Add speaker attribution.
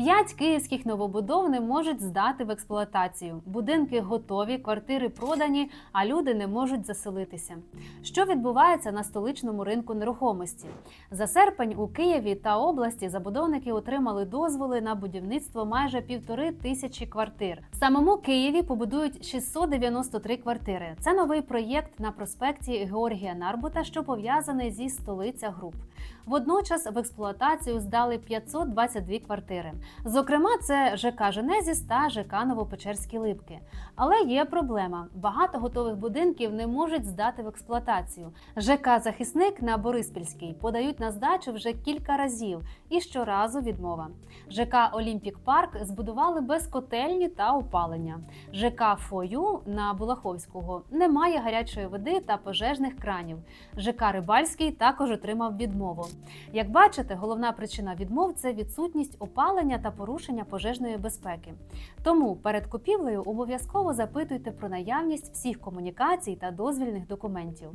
Speaker 1: П'ять київських новобудов не можуть здати в експлуатацію. Будинки готові, квартири продані, а люди не можуть заселитися. Що відбувається на столичному ринку нерухомості? За серпень у Києві та області забудовники отримали дозволи на будівництво майже півтори тисячі квартир. В самому Києві побудують 693 квартири. Це новий проєкт на проспекті Георгія Нарбута, що пов'язаний зі столиця груп. Водночас в експлуатацію здали 522 квартири. Зокрема, це ЖК Женезіс та ЖК Новопечерські Липки. Але є проблема: багато готових будинків не можуть здати в експлуатацію. ЖК Захисник на Бориспільській подають на здачу вже кілька разів і щоразу відмова. ЖК Олімпік Парк збудували без котельні та опалення. ЖК Фою на Булаховського немає гарячої води та пожежних кранів. ЖК Рибальський також отримав відмову. Як бачите, головна причина відмов це відсутність опалення та порушення пожежної безпеки. Тому перед купівлею обов'язково запитуйте про наявність всіх комунікацій та дозвільних документів.